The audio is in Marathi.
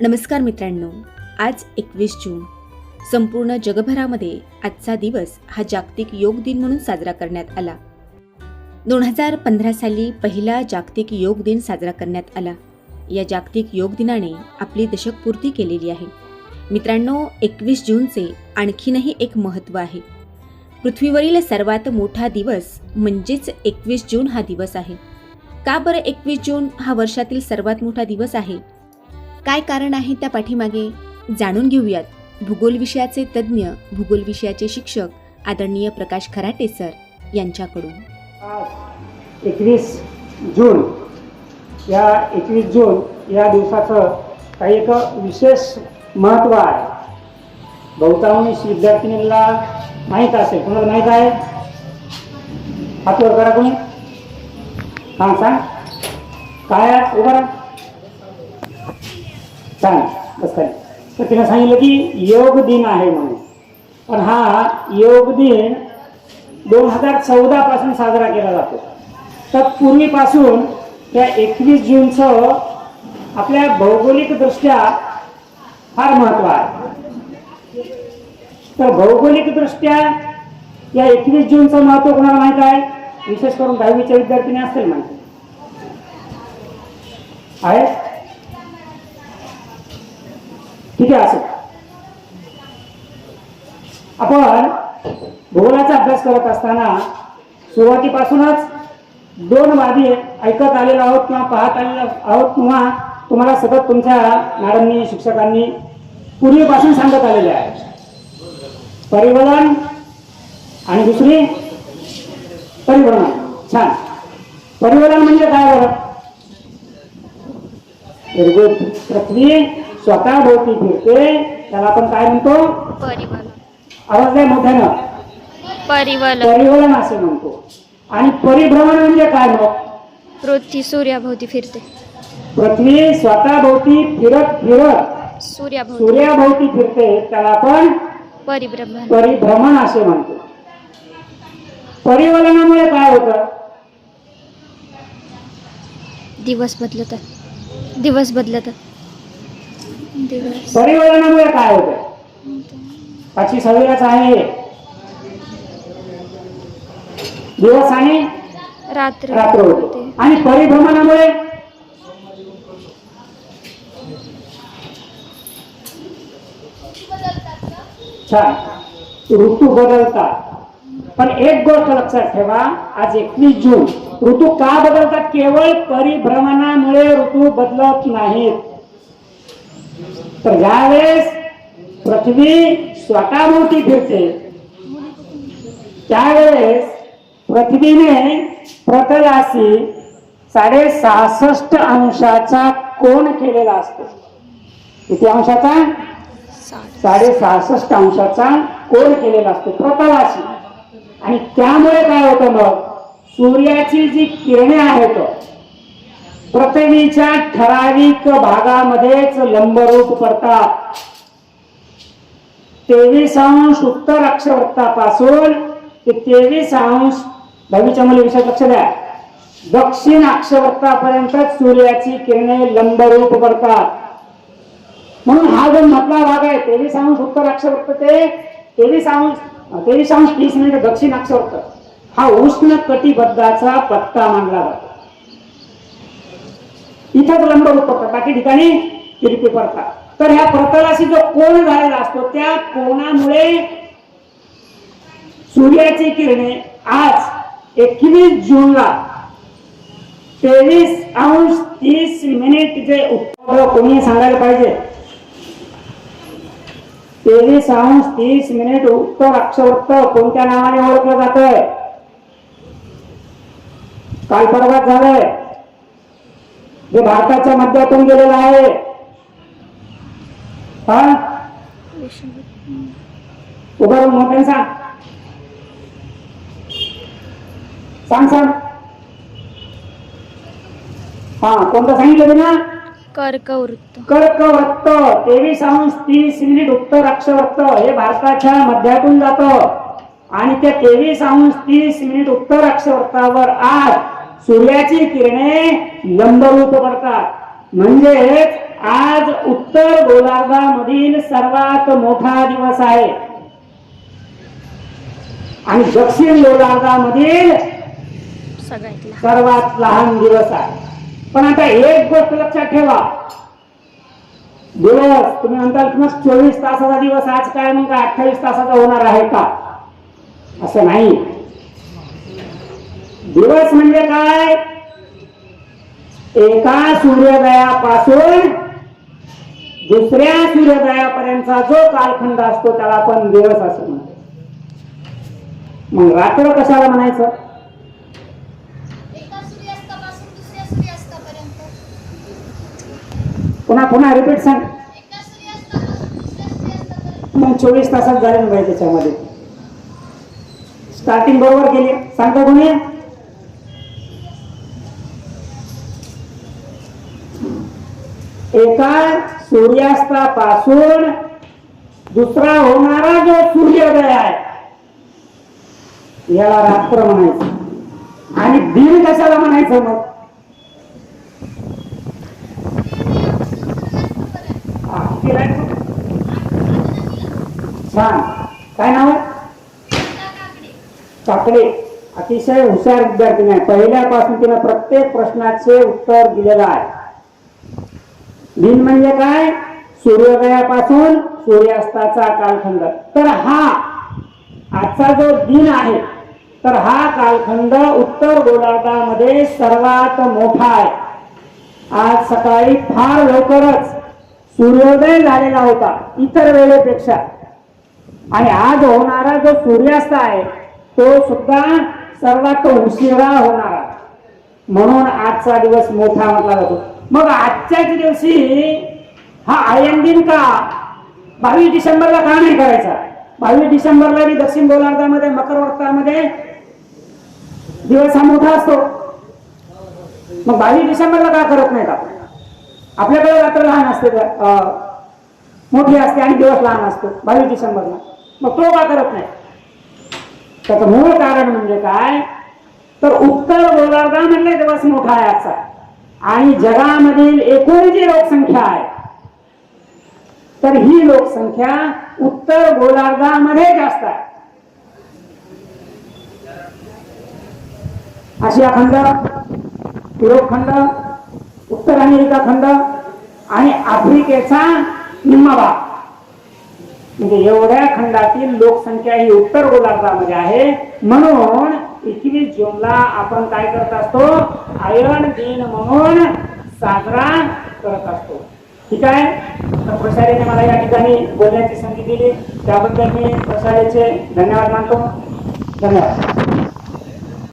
नमस्कार मित्रांनो आज एकवीस जून. संपूर्ण जगभरामध्ये आजचा दिवस हा जागतिक योग दिन म्हणून साजरा करण्यात आला. दोन हजार पंधरा साली पहिला जागतिक योग दिन साजरा करण्यात आला. या जागतिक योग दिनाने आपली दशकपूर्ती केलेली आहे. मित्रांनो एकवीस जूनचे आणखीनही एक महत्त्व आहे. पृथ्वीवरील सर्वात मोठा दिवस म्हणजेच एकवीस जून हा दिवस आहे. का बरं एकवीस जून हा वर्षातील सर्वात मोठा दिवस आहे? काय कारण आहे त्या पाठीमागे? जाणून घेऊयात. भूगोल विषयाचे तज्ज्ञ भूगोल विषयाचे शिक्षक आदरणीय प्रकाश खराटे सर यांच्याकडून. आज एकवीस जून या एकवीस जून या दिवसाचं काही एक विशेष महत्त्व आहे. बहुतांश विद्यार्थिनीला माहीत असेल. कोणाला माहीत आहे? हातवर करा कोणी. सांग सांग. काय उभा छान बस काय तर तिने सांगितलं की योग दिन आहे म्हणून पण हा योग दिन दोन हजार चौदा पासून साजरा केला जातो. तत्पूर्वीपासून त्या एकवीस जूनचं आपल्या भौगोलिकदृष्ट्या फार महत्त्व आहे. तर भौगोलिकदृष्ट्या या एकवीस जूनचं महत्त्व कोणाला माहीत आहे? विशेष करून दहावीच्या विद्यार्थ्यांनी असेल माहिती. आहे? ठीक आहे असं आपण भूगोलाचा अभ्यास करत असताना सुरुवातीपासूनच दोन वादी ऐकत आलेलो आहोत किंवा पाहत आलेलो आहोत किंवा तुम्हाला सतत तुमच्या मॅडमनी शिक्षकांनी पूर्वीपासून सांगत आलेले आहे. परिवहन आणि दुसरी परिभ्रमण. छान. परिवहन म्हणजे काय बरं? पृथ्वी स्वतः भोवती फिरते त्याला आपण काय म्हणतो? परिवलन आवाज द्या मोठ्यानं. परिवलन परिवलन असे म्हणतो. आणि परिभ्रमण म्हणजे काय मग? पृथ्वी सूर्याभोवती फिरते. पृथ्वी स्वतः भोवती फिरत फिरत सूर्याभोवती. सूर्याभोवती फिरते त्याला आपण परिभ्रमण. परिभ्रमण असे म्हणतो. परिवलनामुळे काय होतं? दिवस बदलतात. दिवस बदलतात. दिवस. परिवलनामुळे काय होतं? पाचवी सहावीलाच आहे. दिवस आणि रात्र रात्र होते. आणि परिभ्रमणामुळे? ऋतू बदलतात. पण एक गोष्ट लक्षात ठेवा आज एकवीस जून. ऋतू का बदलतात? केवळ परिभ्रमणामुळे ऋतू बदलत नाहीत. तर ज्यावेळेस पृथ्वी स्वतःभोवती फिरते. त्यावेळेस पृथ्वीने प्रतलाशी साडे सहासष्ट अंशाचा कोण केलेला असतो. किती अंशाचा? साडे सहासष्ट अंशाचा कोण केलेला असतो प्रतलाशी. आणि त्यामुळे काय होतं मग? सूर्याची जी किरणे आहेत पृथ्वीच्या ठराविक भागामध्येच लंबरूप पडतात. तेवीस अंश उत्तर अक्षवृत्तापासून ते तेवीस अंश दहावीच्या मुली विषय लक्ष द्या. दक्षिण अक्षवृत्तापर्यंत सूर्याची किरणे लंबरूप पडतात. म्हणून हा जो मधला भाग आहे तेवीस अंश उत्तर अक्षवृत्त ते तेवीस अंश तेवीस अंश तीस मिनिट दक्षिण अक्षवृत्त हा उष्ण कटिबद्धाचा पत्ता मानला जातो. इथंच लंब पडतात बाकी ठिकाणी तिरपी पडतात तर ह्या प्रतलाशी जो कोण झालेला असतो त्या कोणामुळे सूर्याची किरणे आज एकवीस जूनला तेवीस अंश तीस मिनिट जे उत्तर कोणी सांगायला पाहिजे. तेवीस अंश तीस मिनिट उत्तर अक्षवृत्त कोणत्या नावाने ओळखलं जात काल परवाच झालंय. जे भारताच्या मध्यातून गेलेलं आहे. हा? उभं राहून मोठ्याने सांग. सांग सांग. हा कोणतं सांगितलं ना? कर्कवृत्त. कर्कवृत्त. तेवीस अंश तीस मिनिट उत्तर अक्षवृत्त. हे भारताच्या मध्यातून जात. आणि त्या तेवीस अंश तीस मिनिट उत्तर अक्षवृत्तावर आज सूर्याची किरणे लंबरूप पडतात. म्हणजेच आज उत्तर गोलार्धामधील सर्वात मोठा दिवस आहे. आणि दक्षिण गोलार्धामधील सर्वात लहान दिवस आहे. पण आता एक गोष्ट लक्षात ठेवा. दिवस तुम्ही म्हणताल की मग चोवीस तासाचा दिवस आज काय मग अठ्ठावीस तासाचा होणार आहे का? असं नाही. दिवस म्हणजे काय? एका सूर्योदयापासून दुसऱ्या सूर्योदयापर्यंतचा जो कालखंड असतो त्याला आपण दिवस असं म्हणतो. मग रात्र कशाला म्हणायचं? पुन्हा पुन्हा रिपीट सांग. मग चोवीस तासात झाले ना त्याच्यामध्ये. स्टार्टिंग बरोबर केली. सांगता कोणी? एका सूर्यास्तापासून दुसरा होणारा जो सूर्योदय आहे याला रात्र म्हणायचं. आणि दिन कशाला म्हणायचं मग? छान काय नाव? काकडे. अतिशय हुशार विद्यार्थी आहे पहिल्यापासून तिने प्रत्येक प्रश्नाचे उत्तर दिलेलं आहे. दिन म्हणजे काय? सूर्योदयापासून सूर्यास्ताचा कालखंड. तर हा आजचा जो दिन आहे तर हा कालखंड उत्तर गोलार्धामध्ये सर्वात मोठा आहे. आज सकाळी फार लवकरच सूर्योदय झालेला होता इतर वेळेपेक्षा. आणि आज होणारा जो सूर्यास्त आहे तो सुद्धा सर्वात उशिरा होणारा म्हणून आजचा दिवस मोठा म्हटला जातो. मग आजच्याच दिवशी हा आयन दिन का बावीस डिसेंबरला का नाही करायचा? बावीस डिसेंबरला बी दक्षिण गोलार्धामध्ये मकरवर्तामध्ये दिवस हा मोठा असतो. मग बावीस डिसेंबरला का करत नाही का आपल्याकडे रात्र लहान असते का? मोठी असते आणि दिवस लहान असतो बावीस डिसेंबरला. मग तो का करत नाही? त्याचं मूळ कारण म्हणजे काय? तर उत्तर गोलार्धामधले दिवस मोठा आहे आजचा. आणि जगामधील एकूण जी लोकसंख्या आहे तर ही लोकसंख्या उत्तर गोलार्धामध्ये जास्त आहे. आशिया खंड युरोप खंड उत्तर अमेरिका खंड आणि आफ्रिकेचा निम्मा भाग म्हणजे एवढ्या खंडातील लोकसंख्या ही उत्तर गोलार्धामध्ये आहे म्हणून इथली जूनला आपण काय करत असतो? आयन दिन म्हणून साजरा करत असतो. ठीक आहे? तर प्रसारेने मला या ठिकाणी बोलण्याची संधी दिली. त्याबद्दल मी प्रसारेचे धन्यवाद मानतो. धन्यवाद.